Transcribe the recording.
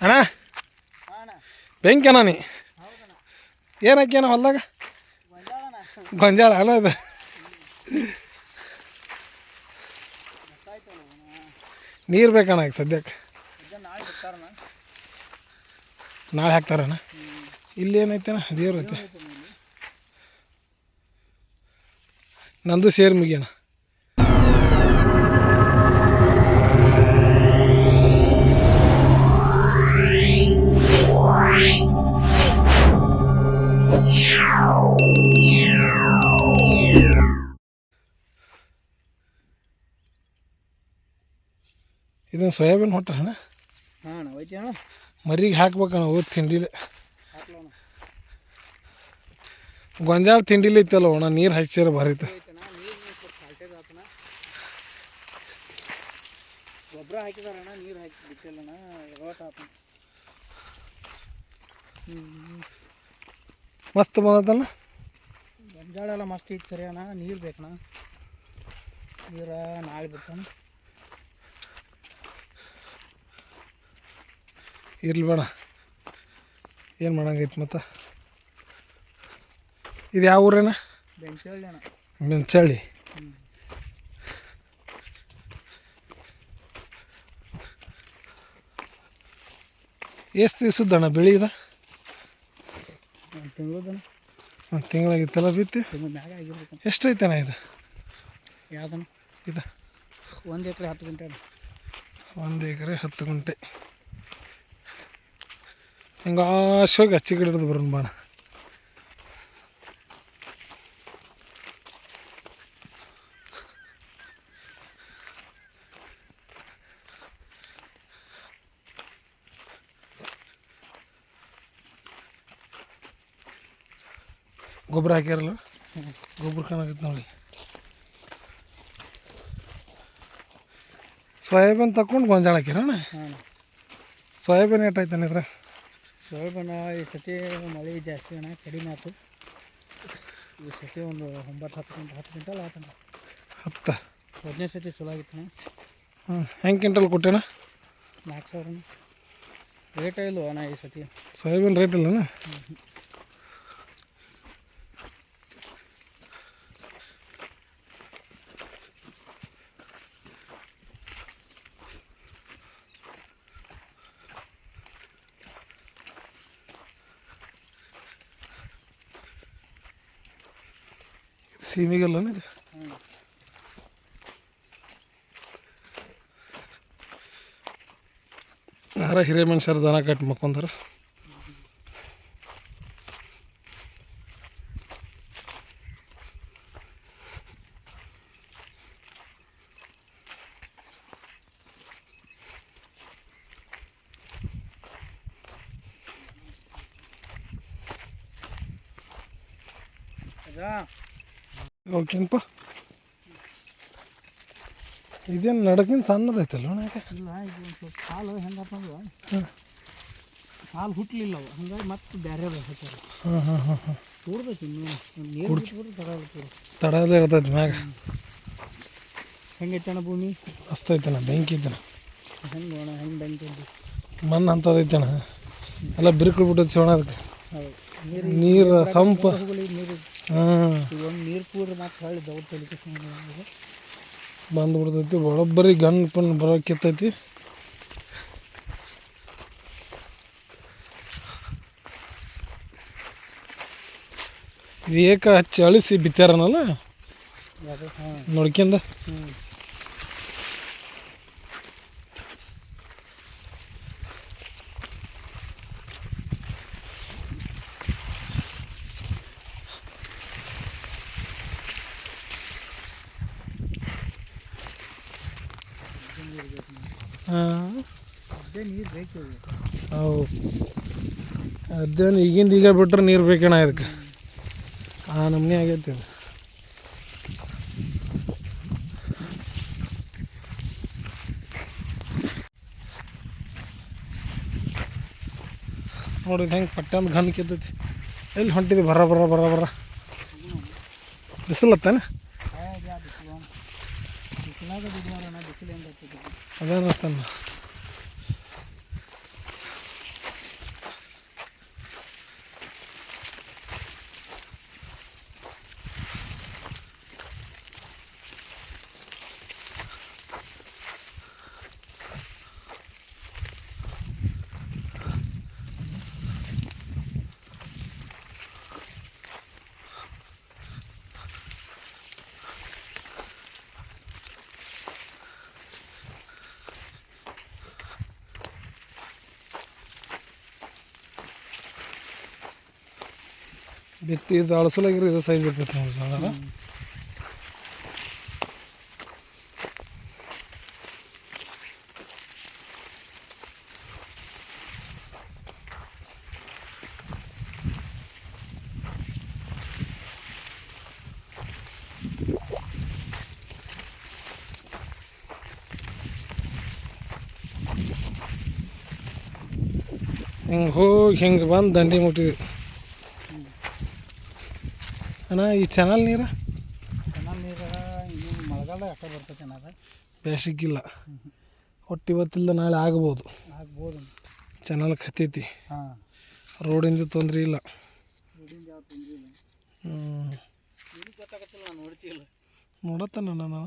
ಅಣ್ಣ? ಬೆಂಕಿ ಅಣ್ಣ ನೀ? ಏನು ಹಾಕ್ಯಾನ ಹೊಲ್ದಾಗ? ಗೊಂಜಾಳ ಅಣ್ಣ ಇದು ನೀರು ಬೇಕಣ್ಣ ಈಗ ಸದ್ಯಕ್ಕೆ. ನಾಳೆ ಹಾಕ್ತಾರಣ್ಣ? ಇಲ್ಲಿ ಏನೈತೆ ದೇವ್ರ ಐತೆ. ನಂದು ಸೇರಿ ಮುಗಿಯಣ್ಣ ಇದನ್ನು ಸೋಯಾಬೀನ್ ಹೊಟ್ಟ ಅಣ್ಣ. ಹಾಂ ಅಣ್ಣ. ಮರಿಗೆ ಹಾಕ್ಬೇಕಣ್ಣ ಓದ್ ತಿಂಡಿಲೆ. ಗೊಂಜಾಳ ತಿಂಡಿಲಿ ಇತ್ತಲ್ಲ ಅಣ್ಣ ನೀರು ಹಚ್ಚಿರ ಬರೀತ ಗೊಬ್ಬರ ಹಾಕಿದಾರಣ್ಣ ನೀರು ಹಾಕಿ ಬಿಟ್ಟಿಲ್ಲಣ್ಣ ಮಸ್ತ್ ಬಂದತ್ತಲ್ಲ ಗೊಂಜಾಳ ಎಲ್ಲ ಮಸ್ತ್ ಇತ್ತು ಸರಿ ಅಣ್ಣ ನೀರು ಬೇಕಣ್ಣ. ನೀರು ನಾಳೆ ಬಿಡ್ತಾನ. ಇರ್ಲಿ ಬೇಡ. ಏನು ಮಾಡಂಗೈತಿ ಮತ್ತು? ಇದು ಯಾವ ಊರೇನ? ಬೆಂಚಳ್ಳಿ. ಎಷ್ಟು ದಿವ್ಸದ್ದಣ್ಣ ಬೆಳಿ ಇದೆ? ಒಂದು ತಿಂಗಳಾಗಿತ್ತಲ್ಲ ಬಿತ್ತಿ? ಎಷ್ಟೈತೇನ ಎಷ್ಟೈತಣ್ಣ ಇದು? ಯಾವ್ದು ಇದು. ಒಂದು ಎಕರೆ ಹತ್ತು ಗಂಟೆ ಒಂದು ಎಕರೆ ಹತ್ತು ಗುಂಟೆ. ಹಿಂಗೆ ಆಶ್ವಾಗಿ ಹಚ್ಚಿ ಗಿಡ ಹಿಡಿದು ಬರೋಣ ಬಾಣ. ಗೊಬ್ಬರ ಹಾಕ್ಯಾರಲ್ಲ? ಗೊಬ್ಬರ ಕಾಣಕತ್ತೆ ನೋಡಿ. ಸೋಯಾಬೀನ್ ತಕೊಂಡು ಗೊಂಜಾಳ ಹಾಕ್ಯಾರಣ್ಣ ಹಾಂ ಸೋಯಾಬೀನ್ ಏಟಾಯ್ತಾನೆ ಇದ್ರ? ಸೋಯಾಬೀನ ಈ ಸತಿ ಮಳೆ ಜಾಸ್ತಿ ಅಣ್ಣ ಕಡಿಮೆ ಆಯ್ತು ಈ ಸತಿ ಒಂದು ಒಂಬತ್ತು ಹತ್ತು ಗಂಟೆ ಹತ್ತು ಗಂಟೆ ಆತಣ್ಣ. ಹತ್ತು. ಹದಿನೈದು ಸತಿ ಚಲೋ ಆಗಿತ್ತಣ್ಣ ಹಾಂ ಹೆಂಗೆ ಕ್ವಿಂಟಲ್ ಕೊಟ್ಟೇಣ ನಾಲ್ಕು ಸಾವಿರ ರೇಟ ಇಲ್ವ ಅಣ್ಣ ಈ ಸತಿ? Soybean rate ಇಲ್ಲನ? ಸೀಮಿಗಲ್ಲನ ಇದು. ಯಾರ ಹಿರಿಯ ಮನುಷ್ಯರು ದನ ಕಟ್ಟಿ ಮಕ್ಕೊಂದಾರ ಅದಾ ಓಕೆನಪ್ಪ ಇದೇನು ನಡಕಿನ ಸಣ್ಣದೈತಲ್ಲ ಅಣ್ಣ ಯಾಕೆ ಇಲ್ಲ ಇದು ಒಂದು ಸ್ವಲ್ಪ ಸಾಲು ಹೆಂಗಪ್ಪ ಅಂದ್ರೆ ಹಾಂ ಸಾಲು ಹುಟ್ಟಲಿಲ್ಲ ಅವು. ಹಂಗಾಗಿ ಮತ್ತೆ ಬೇರೆ ಹಾಂ ಹಾಂ ಹಾಂ ಹಾಂ. ಕೂಡ್ಬೇಕು ಇನ್ನೂ. ನೀರು ಬಿಟ್ಬಿಟ್ಟು ತಗೋಬೇಕು ತಡದೇ ಇರ್ತೈತಿ ಮ್ಯಾಗ. ಹೆಂಗೈತಣ್ಣ ಭೂಮಿ? ಮಸ್ತ್ ಐತಣ್ಣ ಬೆಂಕಿ ಐತಣ್ಣ. ಹೆಂಗೆ ನೋಡ ಹೆಂಗೆ ಬೆಂಕಿ ಮಣ್ಣು ಮಣ್ಣು ಅಂಥದ್ದೈತಣ್ಣ ಎಲ್ಲ ಬಿರುಕು ಬಿಟ್ಟೈತೆ ಸೋಣ ಅದಕ್ಕೆ. ಹೌದು. ನೀರು ಸಂಪ ಬಂದ್ಬಿಡ್ತೈತಿ ಹಾಂ. ಒಂದು ನೀರು ಕೂಡ್ರೆ ಮತ್ತೆ ಹೊಳ್ಳಿ ದೌಡ್ ತಲಿಕೆ ಬಂದು ಬಿಡ್ತೈತಿ ಬರೋಬ್ಬರಿ ಗನ್ ಪನ್ ಬರೋಕ್ಕಿತ್ತೈತಿ ಇದು ಏಕ ಹಚ್ಚಿ ಅಳಿಸಿ ಬಿತ್ತಾರನಲ್ಲ? ನೋಡ್ಕೊಂಡ? ಹ್ಞೂ ಹಾಂ ಹೌದು ಅದೇನು ಈಗಿಂದ ಈಗ ಬಿಟ್ರೆ ನೀರು ಬೇಕಣ ಇದಕ್ಕೆ. ಆ ನಮ್ನೆ ಆಗೈತಿ ನೋಡಿ ಹೆಂಗೆ ಪಟ್ಟಂದು ಘನ್ ಕಿತ್ತೈತಿ ಎಲ್ಲಿ ಹೊಂಟಿದಿ? ಬರ ಬರ ಬರ ಬರ ಬಿಸಿಲತ್ತಾನ? А зараз там ಬಿತ್ತಿ ಇದು ಅಳಸಲಾಗಿರೋ ಇದು ಸೈಜ್ ಇರ್ತೈತೆ ನೋಡಿ ಜೋಳ ಹಿಂಗೆ ಹೋಗಿ ಹಿಂಗೆ ಬಂದು ದಂಡಿ ಮುಟ್ಟಿದ್ವಿ. ಅಣ್ಣ ಈ ಚಾನಲ್ ನೀರು? ಚೆನ್ನಾಗಿ ನೀರು ಇದು ಮಳೆಗಾಲ ಅಷ್ಟೇ ಬರ್ತೈತೆ ಅನ್ನೋದು ಬೇಸಿಗಿಲ್ಲ ಒಟ್ಟು ಇವತ್ತಿಲ್ಲ ನಾಳೆ ಆಗ್ಬೋದು. ಆಗ್ಬೋದು. ಚಾನಲ್ ಹತ್ತೈತಿ ಹಾಂ. ರೋಡಿಂದ ತೊಂದರೆ ಇಲ್ಲ. ರೋಡಿಂದ ಯಾವ ತೊಂದರೆ ಇಲ್ಲ. ಹ್ಞೂ ಗೊತ್ತಾಗತ್ತಿಲ್ಲ ನಾನು ನೋಡತ್ತಾನ ನಾನು.